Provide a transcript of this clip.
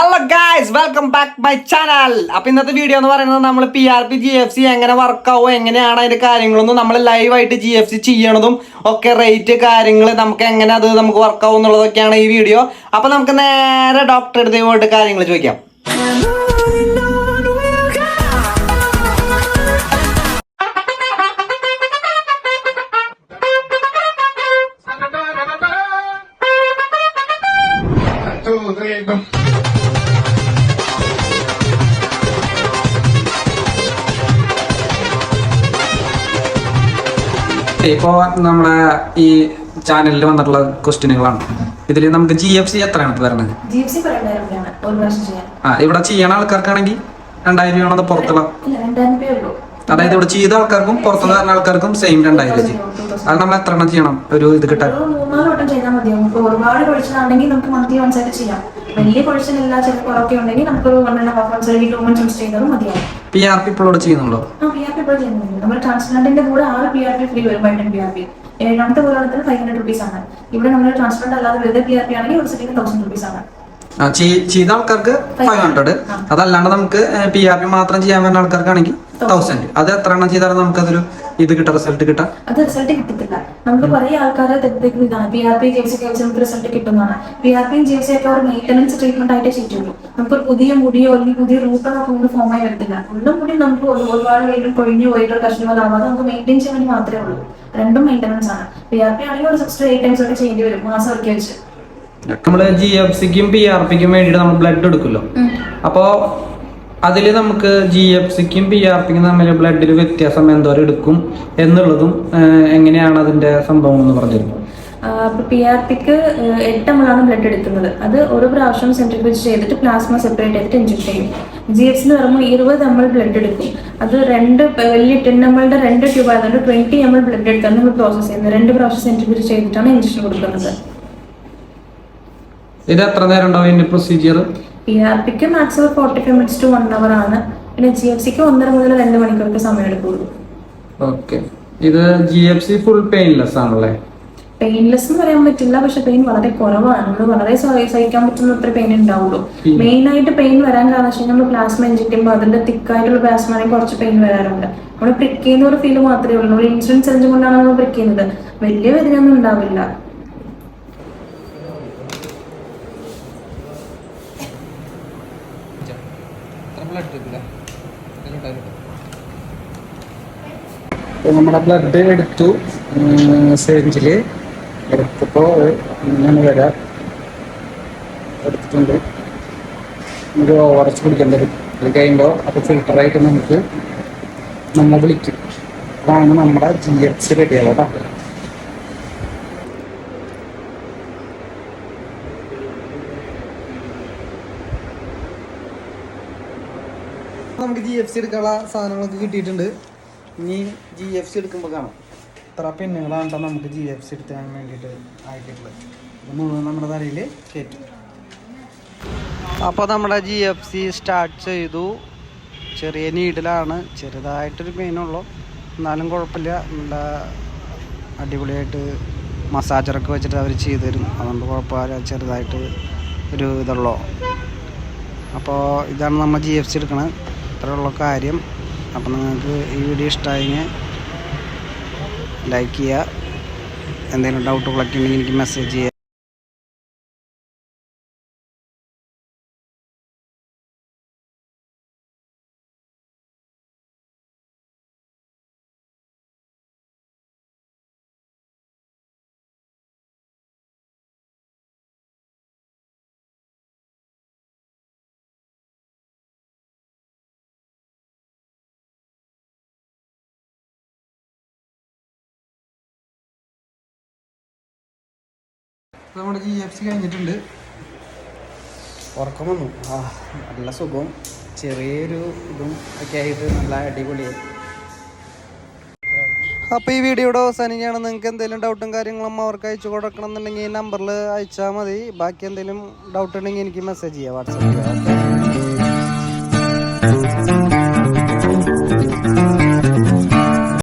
Hello guys welcome back my channel അപ്പൊ ഇന്നത്തെ video എന്ന് പറയുന്നത് നമ്മൾ P R P G F C എങ്ങനെ വർക്കാവും എങ്ങനെയാണ് അതിന്റെ കാര്യങ്ങളൊന്നും നമ്മൾ ലൈവായിട്ട് ജി എഫ് സി ചെയ്യണതും ഒക്കെ റേറ്റ് കാര്യങ്ങൾ നമുക്ക് എങ്ങനെ അത് നമുക്ക് വർക്കാവും എന്നുള്ളതൊക്കെയാണ് ഈ വീഡിയോ അപ്പൊ നമുക്ക് നേരെ ഡോക്ടർ അടുത്ത് പോയിട്ട് കാര്യങ്ങൾ ചോദിക്കാം. Two, three, ഇപ്പോൾ നമ്മുടെ ഈ ചാനലിൽ വന്നിട്ടുള്ള ക്വസ്റ്റ്യനുകളാണ് ഇതിൽ നമുക്ക് ജി എഫ് സി എത്രയാണ് ഇപ്പൊ വരുന്നത് ആ ഇവിടെ ചെയ്യണ ആൾക്കാർക്കാണെങ്കിൽ രണ്ടായിരം രൂപയാണ് അത് പുറത്തുള്ള? അതായത് ഇവിടെ ചെയ്ത ആൾക്കാർക്കും പുറത്തു തരുന്ന ആൾക്കാർക്കും സെയിം രണ്ടായിരം രൂപ അത് നമ്മൾ എത്ര എണ്ണം ചെയ്യണം? ഒരു ഇത് കിട്ടാൻ. ഒരുപാട് കൊഴിച്ചിലാണെങ്കിൽ നമുക്ക് ചെയ്യാം. വലിയ കൊഴിച്ചിലില്ല ചില കുറവൊക്കെ ഉണ്ടെങ്കിൽ നമുക്കൊരു വൺ ആൻഡ് ഹാഫ് മന്ത്സ് അല്ലെങ്കിൽ ടു മന്ത്സ് ചെയ്താലും മതിയാവും. പി ആർ പി ഇപ്പോൾ ഇവിടെ ചെയ്യുന്നുണ്ടോ? ആ പി ആർ പി ഇപ്പോൾ ചെയ്യുന്നുണ്ട്. നമ്മൾ ട്രാൻസ്പ്ലാന്റിന്റെ കൂടെ ആറ് പി ആർ പി ഫ്രീ വരും വൈറ്റൻ പി ആർ പി കൊല്ലത്തിന് ഫൈവ് ഹൺഡ്രഡ് റുപ്പീസ് ആണ്. ഇവിടെ നമ്മൾ ട്രാൻസ്പ്ലാന്റ് അല്ലാതെ വെറുതെ പി ആർ പി ആണെങ്കിൽ ഒരു സെറ്റിന് തൗസൻഡ് റുപ്പീസ് ആണ്. ചെയ്ത ആൾക്കാർക്ക് ഫൈവ് ഹൺഡ്രഡ് അതല്ലാണ്ട് നമുക്ക് പി ആർ പി മാത്രം ചെയ്യാൻ വരുന്ന ആൾക്കാർക്കാണെങ്കിൽ തൗസൻഡ് അത് എത്ര എണ്ണം ചെയ്താലും നമുക്കതൊരു ഇത് കിട്ടാം റിസൾട്ട് കിട്ടാം. അത് റിസൾട്ട് കിട്ടത്തില്ല. നമുക്ക് കുറെ ആൾക്കാരെ തെറ്റിദ്ധരിക്കുന്ന ഇതാണ്. P R P G F C കഴിച്ച് നമുക്ക് റിസൾട്ട് കിട്ടുന്നതാണ്. പി ആർ പിയും ജി എഫ് ഒക്കെ ഒരു മെയിന്റനൻസ് ട്രീറ്റ്മെന്റ് ആയിട്ട് ചെയ്യുള്ളൂ നമുക്ക് ഒരു പുതിയ മുടിയോ അല്ലെങ്കിൽ പുതിയ റൂട്ടോ നമുക്ക് ഒന്നും ഫോം ആയി വരത്തില്ല. ഉള്ള മുടി നമുക്ക് ഒരു- ഒരുപാട് വീണ്ടും കൊഴിഞ്ഞു പോയിട്ട് ഒരു കഷ്ണമാകാതെ നമുക്ക് മെയിന്റെയിൻ ചെയ്യാൻ വേണ്ടി മാത്രമേ ഉള്ളൂ. രണ്ടും മെയിന്റനൻസ് ആണ്. പി ആർ പി ആണെങ്കിൽ ഒരു സിക്സ് ടു എയ്റ്റ് ടൈംസ് ഒക്കെ ചെയ്യേണ്ടി വരും മാസം ഒക്കെ വെച്ച്. നമ്മൾ ജി എഫ് സിക്കും പി ആർ പിക്കും വേണ്ടിയിട്ട് നമ്മൾ ബ്ലഡ് എടുക്കുമല്ലോ. അപ്പോൾ അതിൽ നമുക്ക് ജി എഫ് സിക്കും പി ആർ പിക്കും തമ്മിൽ ബ്ലഡിൽ വ്യത്യാസം എന്തോരം എടുക്കും എന്നുള്ളതും എങ്ങനെയാണ് അതിന്റെ സംഭവം എന്ന് പറഞ്ഞിരുന്നു പി ആർ പിക്ക് എട്ട് എം ആണ് ബ്ലഡ് എടുക്കുന്നത്. അത് ഒരു പ്രാവശ്യം സെൻട്രിഫ്യൂജ് ചെയ്തിട്ട് പ്ലാസ്മ സെപ്പറേറ്റ് ചെയ്തിട്ട് ഇഞ്ചക്ട് ചെയ്യും. ജി എഫ് എന്ന് പറയുമ്പോൾ ഇരുപത് എം എൽ ബ്ലഡ് എടുക്കും. അത് രണ്ട് വലിയ ടെൻ എം എല്ലിന്റെ രണ്ട് ട്യൂബ് ആയതുകൊണ്ട് ട്വന്റി എം എൽ ബ്ലഡ് എടുത്താണ് നമ്മൾ പ്രോസസ് ചെയ്യുന്നത്. രണ്ട് പ്രാവശ്യം സെൻട്രിഫ്യൂജ് ചെയ്തിട്ടാണ് ഇഞ്ചക്ഷൻ കൊടുക്കുന്നത്. ഇത് എത്ര നേരം ഉണ്ടാവും procedure P R pick maximum forty five minutes to one hour ആണ്. പിന്നെ ജി എഫ് സിക്ക് ഒന്നര മുതൽ രണ്ട് മണിക്കൂർക്ക് സമയം എടുക്കുള്ളൂ. ഓക്കെ ഇത് G F C full painless ആണല്ലേ? പെയിൻലെസ് എന്ന് പറയാൻ പറ്റില്ല പക്ഷെ പെയിൻ വളരെ കുറവാണ്. നമ്മൾ വളരെ സഹ- സഹിക്കാൻ പറ്റുന്ന അത്ര പെയിൻ ഉണ്ടാവുള്ളൂ. മെയിൻ ആയിട്ട് പെയിൻ വരാൻ കാരണം വെച്ചാൽ നമ്മൾ പ്ലാസ്മ ഇഞ്ചക്ട് ചെയ്യുമ്പോൾ അതിന്റെ തിക്കായിട്ടുള്ള പ്ലാസ്മാണെങ്കിൽ കുറച്ച് പെയിൻ വരാറുണ്ട്. നമ്മൾ പ്രിക്ക് ചെയ്യുന്ന ഒരു ഫീൽ മാത്രമേ ഉള്ളൂ. നമ്മൾ ഇൻഷുറൻസ് എഞ്ചുകൊണ്ടാണ് കൊണ്ടാണ് നമ്മൾ പ്രിക്ക് ചെയ്യുന്നത്. വലിയ വേദനയൊന്നും ഉണ്ടാവില്ല. നമ്മുടെ ബ്ലഡ് എടുത്തു സെഞ്ചിൽ എടുത്തപ്പോ ഇങ്ങനെ വരാം. എടുത്തിട്ടുണ്ട്. നമുക്ക് ഉറച്ച് കുടിക്കേണ്ടി അത് കഴിയുമ്പോൾ അത് ഫിൽട്ടറായിട്ട് നമുക്ക് നമ്മൾ വിളിക്കും. അതാണ് നമ്മുടെ ജി എഫ് സി നമുക്ക് ജി എഫ് സി എടുക്കാനുള്ള സാധനങ്ങളൊക്കെ കിട്ടിയിട്ടുണ്ട്. ഇനി ജി എഫ് സി എടുക്കുമ്പോൾ കാണാം. ഇത്ര പിന്നുകളാണ് നമുക്ക് ജി എഫ് സി എടുക്കാൻ വേണ്ടിയിട്ട് ആക്കിയിട്ടുള്ളത് ഇത് മുഴുവൻ നമ്മുടെ തലയിൽ കയറ്റും. അപ്പോൾ നമ്മുടെ ജി എഫ് സി സ്റ്റാർട്ട് ചെയ്തു. ചെറിയ നീഡിലാണ്. ചെറുതായിട്ടൊരു പെയിനുള്ളൂ എന്നാലും കുഴപ്പമില്ല. നല്ല അടിപൊളിയായിട്ട് മസാജറൊക്കെ വെച്ചിട്ട് അവർ ചെയ്തു തരും. അതുകൊണ്ട് കുഴപ്പമില്ല. ചെറുതായിട്ട് ഒരു ഇതുള്ളൂ. അപ്പോൾ ഇതാണ് നമ്മൾ ജി എഫ് സി എടുക്കണത്. ഇത്രയുള്ള കാര്യം. അപ്പോൾ നിങ്ങൾക്ക് ഈ വീഡിയോ ഇഷ്ടമായെങ്കിൽ ലൈക്ക് ചെയ്യുക. എന്തെങ്കിലും ഡൗട്ടുകളൊക്കെ ഉണ്ടെങ്കിൽ എനിക്ക് മെസ്സേജ് ചെയ്യുക. നമ്മുടെ ജി എഫ് സി കഴിഞ്ഞിട്ടുണ്ട്. ഉറക്കം വന്നു. ആ നല്ല സുഖം. ചെറിയൊരു ഇതും ഒക്കെ ആയിട്ട് നല്ല അടിപൊളിയായി അപ്പോൾ ഈ വീഡിയോയുടെ അവസാനിക്കുകയാണ്. നിങ്ങൾക്ക് എന്തെങ്കിലും ഡൗട്ടും കാര്യങ്ങളും അവർക്ക് അയച്ചു കൊടുക്കണം എന്നുണ്ടെങ്കിൽ ഈ നമ്പറിൽ അയച്ചാൽ മതി. ബാക്കി എന്തെങ്കിലും ഡൗട്ട് ഉണ്ടെങ്കിൽ എനിക്ക് മെസ്സേജ് ചെയ്യാം. വാട്സാപ്പ് ചെയ്യാം